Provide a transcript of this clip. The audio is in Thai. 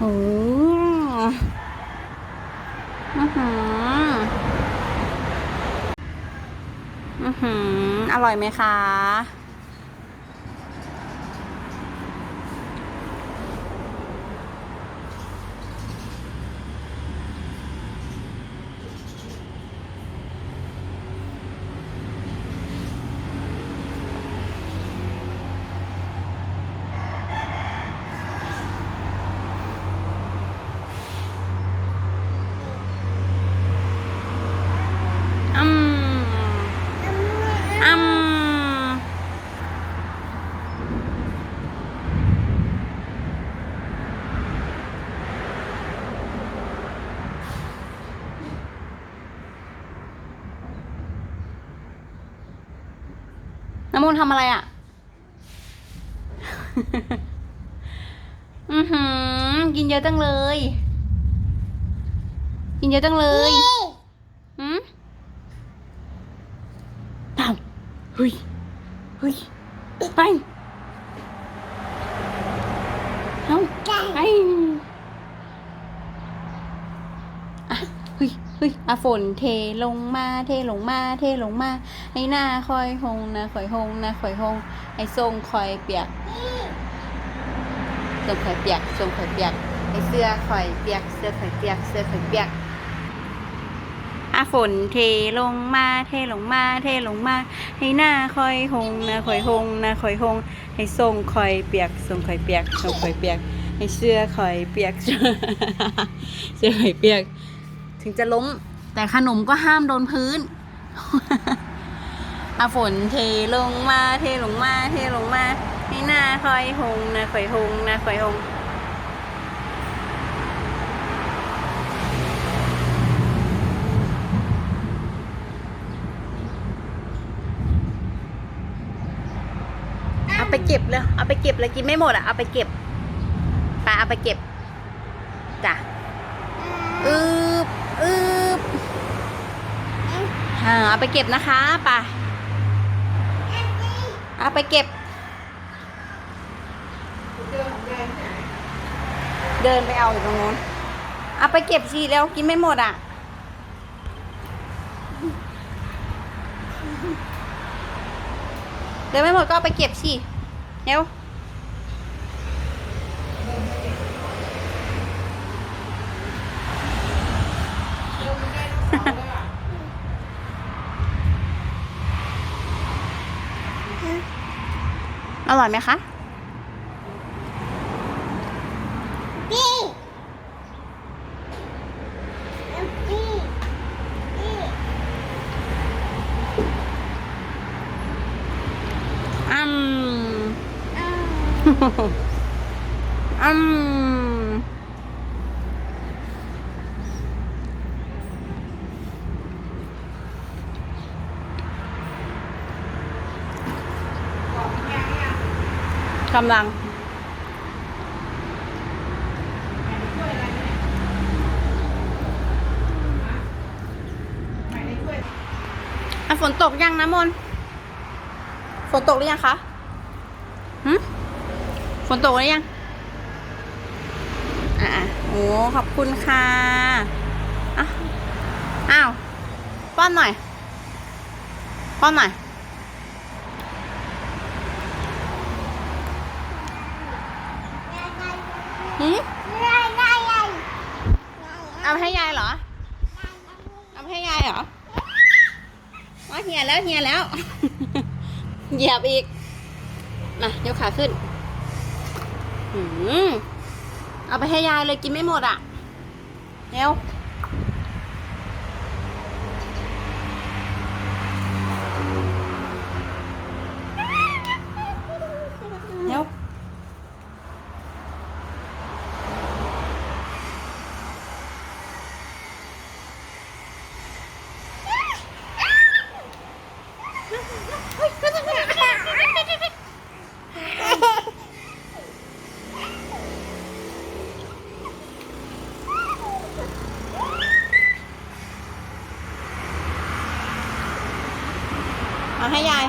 อือหืออือหืออร่อยไหมคะ อืมอืมน้ำ มูลทำอะไรอะ อือหือ กินเยอะจังเลย กินเยอะจังเลยอืมอ้าวเฮ้ย เฮ้ย ไป เอาไปอะ เฮ้ยอะฝนเทลงมา เทลงมา เทลงมาให้หน้าคอยหงนะคอยหงนะคอยหงให้ทรงคอยเปียกทรงคอยเปียกทรงคอยเปียกให้เสื้อคอยเปียก เสื้อคอยเปียก เสื้อคอยเปียกอาฝนเทลงมา เทลงมา เทลงมา ให้หน้าคอยหงนะคอยหงนะคอยหง ให้ทรงคอยเปียกทรงคอยเปียกทรงคอยเปียก ให้เสื้อคอยเปียก เสื้อคอยเปียก ถึงจะล้ม แต่ขนมก็ห้ามโดนพื้นอาฝนเทลงมาเทลงมาเทลงมาให้หน้าคอยหงนะคอยหงนะคอยหงเอาไปเก็บเลยเอาไปเก็บเลยกินไม่หมดอะเอาไปเก็บไปเอาไปเก็บจ้ะอึบอึบ อ่าเอาไปเก็บนะคะไปเอาไปเก็บ เดินไปเอาอยู่ตรงนู้นเอาไปเก็บสิแล้วกินไม่หมดอะเดินไม่หมดก็เอาไปเก็บสิเร็ว ไหมคะพี่พี่พี่อืมอ้าวอืม กำลัง อะฝนตกยังนะมน ฝนตกหรือยังคะหืมฝนตกหรือยัง อะอะโอ้ขอบคุณค่ะอะอ้าว ป้อนหน่อย ป้อนหน่อย หืมได้ได้ได้เอาไปให้ยายเหรอ เอาไปให้ยายเหรออ๋อเหียแล้วเหียแล้วเหยียบอีกมายกขาขึ้นหืมเอาไปให้ยายเลยกินไม่หมดอะเร็ว เร็ว เอา ให้ยาย